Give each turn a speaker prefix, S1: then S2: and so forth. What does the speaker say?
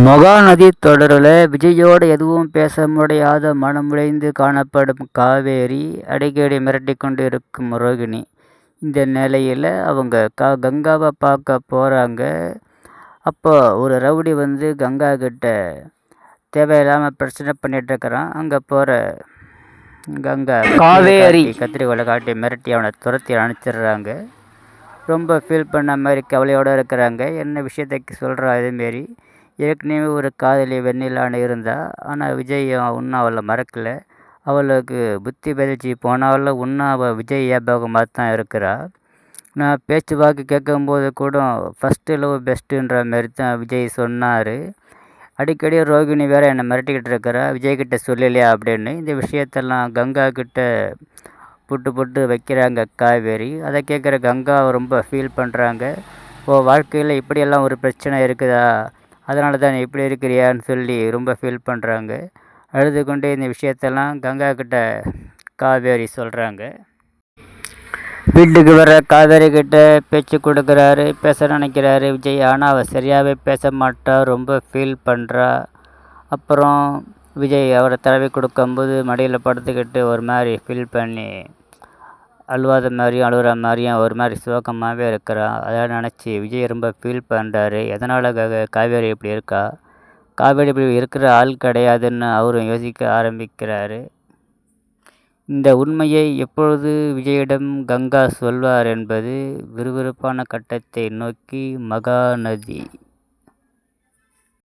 S1: மகாநதி தொடரில் விஜயோடு எதுவும் பேச முடியாத மனமுடைந்து காணப்படும் காவேரி அடிக்கடி மிரட்டிக் கொண்டு இருக்கும் ரோகிணி. இந்த நிலையில் அவங்க கா கங்காவை பார்க்க போகிறாங்க அப்போ ஒரு ரவுடி வந்து கங்கா கிட்ட தேவையில்லாமல் பிரச்சனை பண்ணிகிட்ருக்கிறான் அங்கே போகிற கங்கா காவேரி. கத்திரிக்கோலை காட்டி மிரட்டி அவனை துரத்தி அனுப்பிச்சிடுறாங்க. ரொம்ப ஃபீல் பண்ண மாதிரி கவலையோடு இருக்கிறாங்க. என்ன விஷயத்தை சொல்கிறா இதேமாரி ஏற்கனவே ஒரு காதலி வெண்ணிலான்னு இருந்தாள் ஆனால் விஜய் இன்னும் அவளை மறக்கலை. அவளுக்கு புத்தி பதிச்சு போனாலும் இன்னும் அவள் விஜய் ஞாபகமாக தான் இருக்கிறாள் நான் பேச்சு வாக்கு கேட்கும்போது கூட ஃபஸ்ட்டு லவ் பெஸ்ட்டுன்ற மாரி தான் விஜய் சொன்னார். அடிக்கடி ரோகிணி வேறு என்னை மிரட்டிக்கிட்டு இருக்கிறா விஜய்கிட்ட சொல்லலையா அப்படின்னு. இந்த விஷயத்தெல்லாம் கங்கா கிட்ட புட்டு புட்டு வைக்கிறாங்க காவேரி. அதை கேட்குற கங்கா ரொம்ப ஃபீல் பண்ணுறாங்க ஓ வாழ்க்கையில் இப்படியெல்லாம் ஒரு பிரச்சனை இருக்குதா? அதனால தான் நீ இப்படி இருக்கிறியான்னு சொல்லி ரொம்ப ஃபீல் பண்ணுறாங்க அழுது கொண்டே இந்த விஷயத்தெல்லாம் கங்கா கிட்ட காவேரி சொல்கிறாங்க வீட்டுக்கு வர காவேரி கிட்ட பேச்சு கொடுக்குறாரு பேச நினைக்கிறாரு. விஜய் ஆனால் அவள் சரியாகவே பேச மாட்டா ரொம்ப ஃபீல் பண்ணுறா அப்புறம் விஜய் அவரை தடவி கொடுக்கும்போது மடியில் படுத்துக்கிட்டு ஒரு மாதிரி ஃபீல் பண்ணி அழுவாத மாதிரியும் அழுகிற மாதிரியும் ஒரு மாதிரி சோகமாகவே இருக்கிறா. அதை நினச்சி விஜய் ரொம்ப ஃபீல் பண்ணுறாரு எதனால் காவேரி இப்படி இருக்கா? காவேரி இப்படி இருக்கிற ஆள் கிடையாதுன்னு அவரும் யோசிக்க ஆரம்பிக்கிறாரு. இந்த உண்மையை எப்பொழுது விஜயிடம் கங்கா சொல்வார் என்பது விறுவிறுப்பான கட்டத்தை நோக்கி மகாநதி.